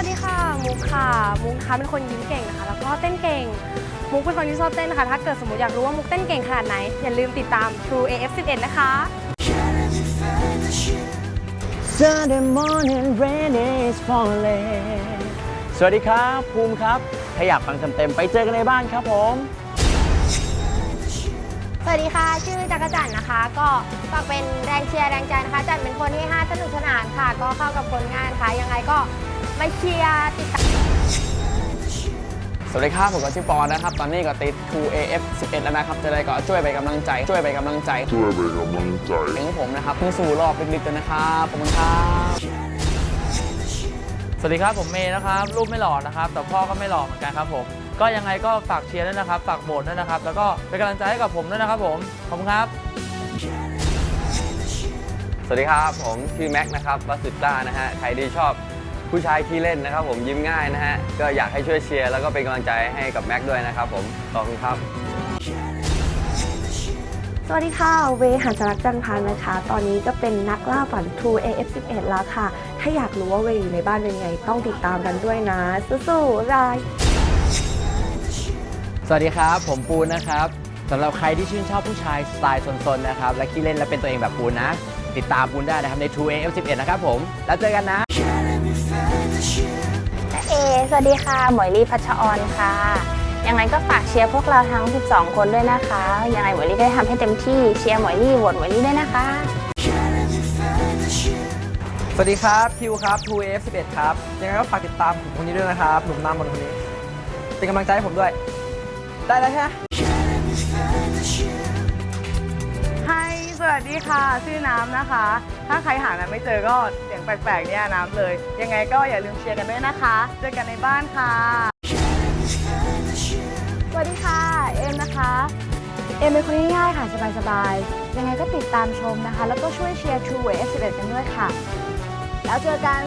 วัสดีค่ะ มุกค่ะ มุกนะคะเป็นคนยิ้มเก่งนะคะ แล้วก็เต้นเก่ง มุกเป็นคนที่ชอบเต้นนะคะ ถ้าเกิดสมมติอยากรู้ว่ามุกเต้นเก่งขนาดไหน อย่าลืมติดตาม True AF11 นะคะ Sunday morning rain is falling สวัสดีครับ ภูมิครับ ถ้าอยากฟังเต็มๆไปเจอกันในบ้านครับผม สวัสดีค่ะ ชื่อจักรจันทร์นะคะ ก็ฝากเป็นแรงเชียร์แรงใจนะคะ จันเป็นคนที่5สนุกสนานค่ะ ก็เข้ากับคนง่ายนะคะยังไงก็ มาเชียร์ติดตามสวัสดีครับผมก็ชื่อปอนนะครับ ตอนนี้ก็ติด True AF 11 แล้วนะครับ จะได้ก็ช่วยไปนกำลังใจ ช่วยไปนกำลังใจช่วยเป็นกำลังใจถึงผมนะครับเพิ่งสู่รอบลึกๆกันนะครับขอบคุณครับ สวัสดีครับผมเมย์นะครับรูปไม่หล่อนะครับ แต่พ่อก็ไม่หล่อเหมือนกันครับผม ก็ยังไงก็ฝากเชียร์ด้วยนะครับ ฝากโหวตด้วยนะครับ แล้วก็เป็นกำลังใจให้กับผมด้วยนะครับผม ขอบคุณครับ สวัสดีครับผมชื่อแม็กซ์นะครับวัสสุดกล้านะฮะ ใครที่ชอบ ผู้ชายที่เล่นนะครับผมยิ้มง่ายนะฮะ ก็อยากให้ช่วยเชียร์แล้วก็เป็นกำลังใจให้กับแม็กซ์ด้วยนะครับผม ขอบคุณครับ สวัสดีค่ะ เวหันสรักจันทร์พันธ์นะคะ ตอนนี้ก็เป็นนักล่าฝัน True AF11 แล้วค่ะ ถ้าอยากรู้ว่าเวอยู่ในบ้านเป็นไง ต้องติดตามกันด้วยนะ สู้ๆรายสวัสดีครับ ผมปูนนะครับสำหรับใครที่ชื่นชอบผู้ชายสไตล์ซนๆนะครับ และขี้เล่นและเป็นตัวเองแบบปูนนะ ติดตามปูนได้นะครับใน True AF11 นะครับผม แล้วเจอกันนะ เอ สวัสดีค่ะ หมวยลี่พัชออนค่ะ ยังไงก็ฝากเชียร์พวกเราทั้ง 12 คนด้วยนะคะ ยังไงหมวยลี่ก็จะทำให้เต็มที่ เชียร์หมวยลี่โหวตหมวยลี่ด้วยนะคะ สวัสดีครับคิวครับ 2 f 11 ครับ ยังไงก็ฝากติดตามผมคนนี้ด้วยนะครับ หนุ่มหน้ามนต์คนนี้ เป็นกำลังใจให้ผมด้วย ได้แล้วใช่ไหม วัสดีค่ะ ชื่อน้ำนะคะ ถ้าใครหาน้ำไม่เจอก็เสียงแปลกๆเนี่ยน้ำเลย ยังไงก็อย่าลืมเชียร์กันด้วยนะคะ เจอกันในบ้านค่ะ สวัสดีค่ะ เอ็มนะคะ เอ็มเป็นคนง่ายๆค่ะสบายๆ ยังไงก็ติดตามชมนะคะ แล้วก็ช่วยเชียร์ True AF11 กันด้วยค่ะ แล้วเจอกัน